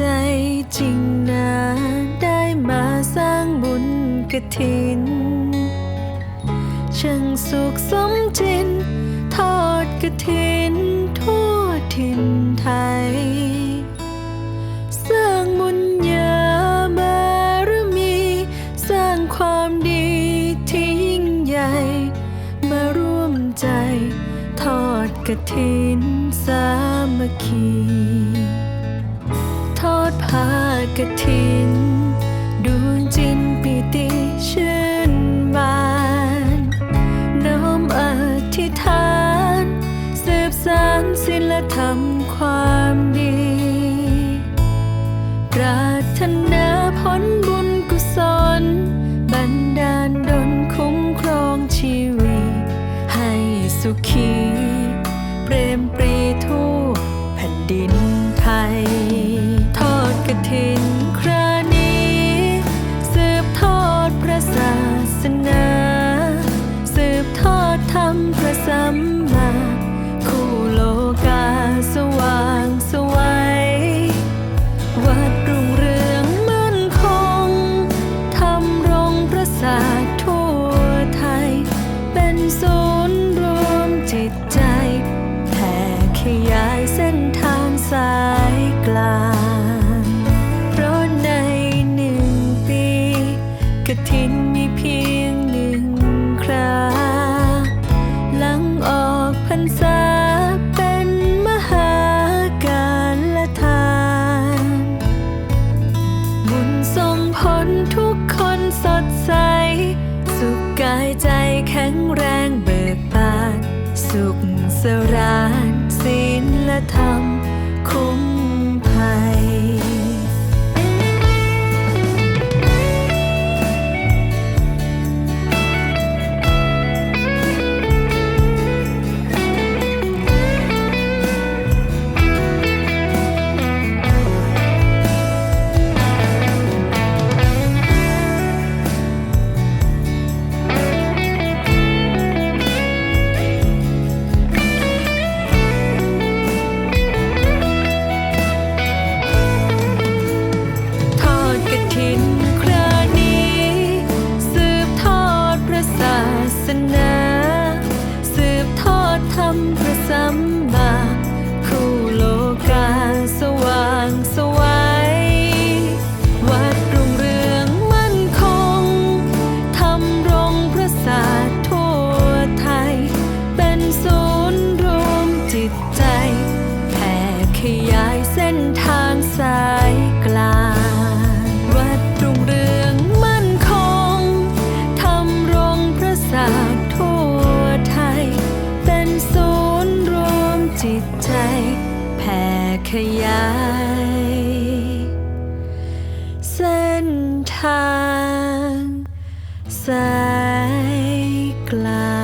จริงนะได้มาสร้างบุญกระถิน ช่างสุขสมจิน ทอดกระถินทั่วถิ่นไทย สร้างบุญญาบารมี สร้างความดีที่ยิ่งใหญ่ มาร่วมใจ ทอดกระถินสามัคคี กฐินดวงจินปิติชื่นบานน้อมอธิษฐานสืบสานศิลธรรมความดี ปรารถนาผลบุญกุศล บันดาลดลคุ้มครองชีวิต ให้สุขีเปรมปรีทั่วแผ่นดินไทย ทอดกระถิน สรานศีลและธรรม จิตใจแผ่ขยาย เส้นทางสายกลาง